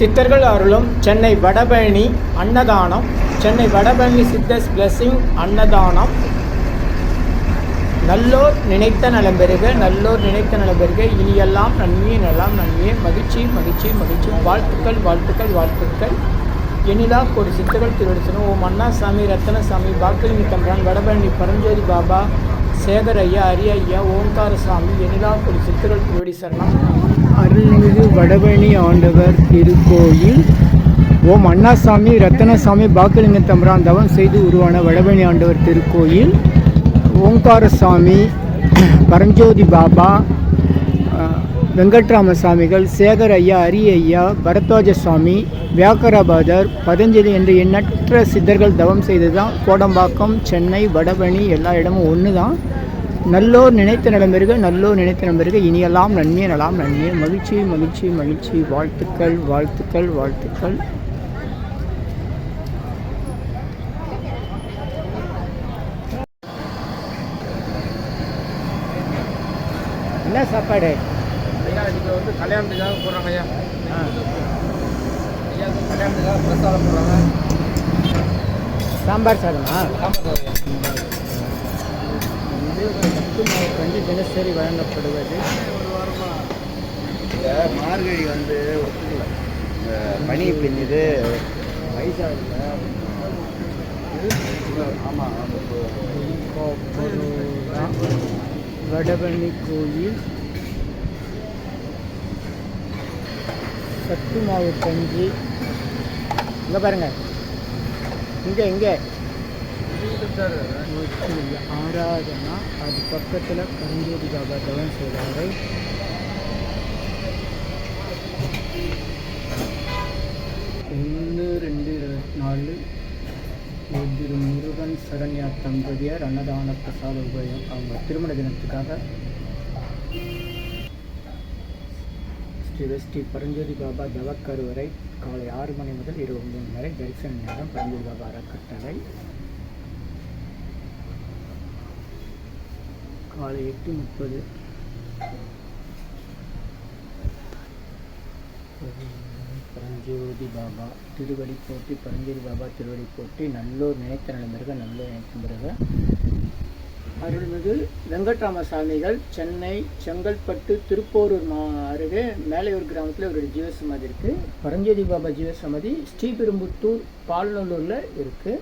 சித்தர்கள் அருளும் சென்னை வடபழனி அன்னதானம் சென்னை வடபழனி சித்தர்ஸ் பிளஸ்ஸிங் அன்னதானம். நல்லோர் நினைத்த நலம் பெறுக நல்லோர் நினைத்த நலம் பெறுக. இனியெல்லாம் நன்மையே நலம் நன்மையே. மகிழ்ச்சி மகிழ்ச்சி மகிழ்ச்சி. வாழ்த்துக்கள் வாழ்த்துக்கள் வாழ்த்துக்கள். எனிலா ஒரு சித்தர்கள் திருவடிசனம். ஓம் அண்ணாசாமி ரத்தனசாமி பாக்கிலிங்க தம்பிரான் வடபழனி பரஞ்சோதி பாபா சேகர் ஐயா அரிய ஐயா ஓம்காரசாமி எனிலா ஒரு சித்தர்கள் திருவடி சரணம் அருள்மிகு வடபழனி ஆண்டவர் திருக்கோயில். ஓம் அண்ணாசாமி ரத்தனசாமி பாக்கிலிங்க தம்பரான் தவம் செய்து உருவான வடபழனி ஆண்டவர் திருக்கோயில். ஓங்காரசாமி பரஞ்சோதி பாபா வெங்கட்ராம சாமிகள் சேகர் ஐயா அரி ஐயா பரத்வாஜ சுவாமி வியாக்கரபாதர் பதஞ்சலி என்று எண்ணற்ற சித்தர்கள் தவம் செய்து தான் கோடம்பாக்கம் சென்னை வடபழனி எல்லா இடமும் ஒன்று தான் நல்லோர் நினைத்த நலம் நல்லோர் நினைத்த நலம் இனியெல்லாம் நன்மையே நலாம் நன்மையே மகிழ்ச்சி மகிழ்ச்சி மகிழ்ச்சி. வாழ்த்துக்கள் வாழ்த்துக்கள் வாழ்த்துக்கள். என்ன சாப்பாடு? ஐயா வந்து கல்யாணத்துக்காக போடுறாங்க ஐயா ஐயா கல்யாணத்துக்காக பிரசாதம் போடுறாங்க சாம்பார் சாதமா? சாம்பார் ஒரு பத்து மாவு கண்டு தினசரி வழங்கப்படுவது? இந்த மார்கழி வந்து ஒத்துக்கல. இந்த பனி பெஞ்சது வயசாகுதுல ஆமாம் வடபழனி கோயில் சத்து மாவு கஞ்சி. இங்கே பாருங்க. இங்கே இங்கே. ஆராதனா அது பக்கத்தில் கஞ்சோதி பாபா தவன் செய்கிறாரு ஒன்று ரெண்டு இருபத்தி நாலு. திரு முருகன் சரண்யா தம்பதியர் அன்னதான பிரசாத உபயம். அவங்க திருமண தினத்துக்காக ஸ்ரீ ஸ்ரீ பரஞ்சோதி பாபா தவக்கருவரை காலை ஆறு மணி முதல் இருபது மணி வரை தரிசன நேரம் பரஞ்சோதி பாபா அறக்கட்டளை. காலை எட்டு முப்பது. பரஞ்சோதி பாபா திருவடி போட்டி பரஞ்சோதி பாபா திருவடி போட்டி நல்லோர் நினைத்த நலமிருக நல்லோர் நினைத்த பிறகு அருள்மிகு வெங்கட்ராம சாமிகள் சென்னை செங்கல்பட்டு திருப்போரூர் மா அருகே மேலையூர் கிராமத்தில் இவருடைய ஜீவசமாதி இருக்குது பரஞ்சோதி பாபா ஜீவசமாதி ஸ்ரீபெரும்புத்தூர் பால்நல்லூரில் இருக்குது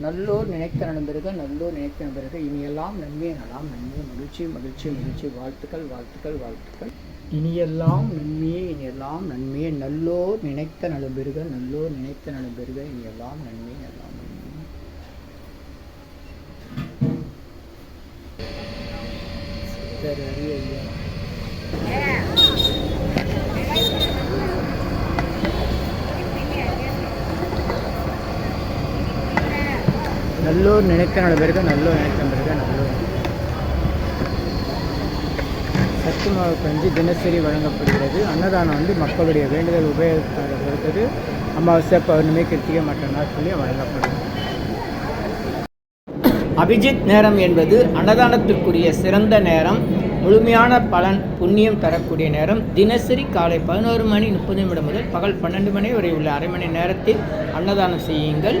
நல்லோர் நினைத்த நண்பருக நல்லோர் நினைத்த நண்பருக இனியெல்லாம் நன்மை நலாம் நன்மை. மகிழ்ச்சி மகிழ்ச்சி மகிழ்ச்சி. வாழ்த்துக்கள் வாழ்த்துக்கள் வாழ்த்துக்கள். இனியெல்லாம் நன்மையே இனியெல்லாம் நன்மையே. நல்லோர் நினைத்த நலம்பெருக நல்லோர் நினைத்த நலம்பெருக இனியெல்லாம் நன்மை எல்லாம் நன்மை. சரி ஐயா. நல்லோர் நினைத்த நலம்பெருக நல்லோர் நினைத்த நலம்பெருக நல்லோர் சத்துமாவு கஞ்சி தினசரி வழங்கப்படுகிறது. அன்னதானம் வந்து மக்களுடைய வேண்டுதல் உபயோகத்தை பொறுத்தது. அமாவாசை பௌர்ணமி கிருத்திகை மற்ற நாட்களில் வழங்கப்படும். அபிஜித் நேரம் என்பது அன்னதானத்திற்குரிய சிறந்த நேரம். முழுமையான பலன் புண்ணியம் தரக்கூடிய நேரம். தினசரி காலை பதினோரு மணி முப்பது நிமிடம் முதல் பகல் பன்னெண்டு மணி வரை உள்ள அரை மணி நேரத்தில் அன்னதானம் செய்யுங்கள்.